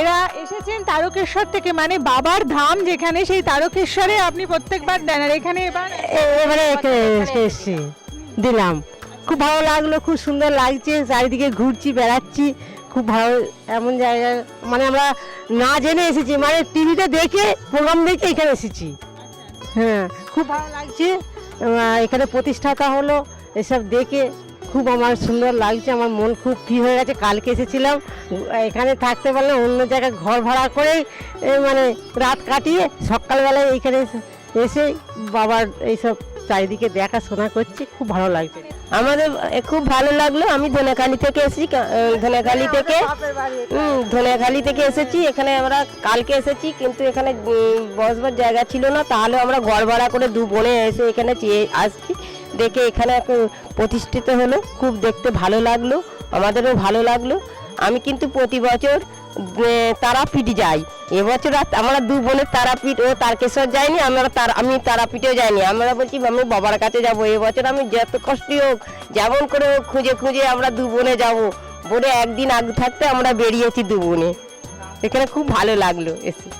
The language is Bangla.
এরা এসেছেন তারকেশ্বর থেকে মানে বাবার ধাম যেখানে, সেই তারকেশ্বরে আপনি প্রত্যেকবার দেন। আর এখানে এবার এবারে এসেছি। দিলাম। খুব ভালো লাগল, খুব সুন্দর লাগছে, চারিদিকে ঘুরছি, বেড়াচ্ছি। খুব ভালো, এমন জায়গা মানে আমরা না জেনে এসেছি মানে টিভিতে দেখে, প্রোগ্রাম দেখে এখানে এসেছি। হ্যাঁ খুব ভালো লাগছে। এখানে প্রতিষ্ঠাতা হলো, এসব দেখে। খুব আমার সুন্দর লাগছে আমার মন খুব ফ্রি হয়ে গেছে। কালকে এসেছিলাম এখানে থাকতে পারলে অন্য জায়গায় ঘর ভাড়া করে মানে রাত কাটিয়ে সকালবেলায় এইখানে এসে- বাবার এইসব চারিদিকে দেখাশোনা করছি খুব ভালো লাগছে। আমাদের খুব ভালো লাগল আমি ধনেখালি থেকে এসেছি ধনেখালি থেকে। ধনেখালি থেকে এসেছি এখানে আমরা কালকে এসেছি কিন্তু এখানে বসবার জায়গা ছিল না তাহলে আমরা ঘর ভাড়া করে দু বোনে এসে এখানে চেয়ে আসছি। দেখে এখানে প্রতিষ্ঠিত হলো। খুব দেখতে ভালো লাগল, আমাদেরও ভালো লাগল। আমি কিন্তু প্রতি বছর তারাপীঠ যাই। এবছর আমরা দু বোনের তারাপীঠ ও তারকেশ্বর যাইনি, আমরা তার, আমি তারাপীঠেও যাইনি। আমরা বলছি আমি বাবার কাছে যাব। এবছর আমি যত কষ্টই হোক, যেমন করে হোক, খুঁজে খুঁজে আমরা দু বোনে যাব। বোনে একদিন আগে থাকতে আমরা বেরিয়েছি দু বোনে। এখানে খুব ভালো লাগল এসে।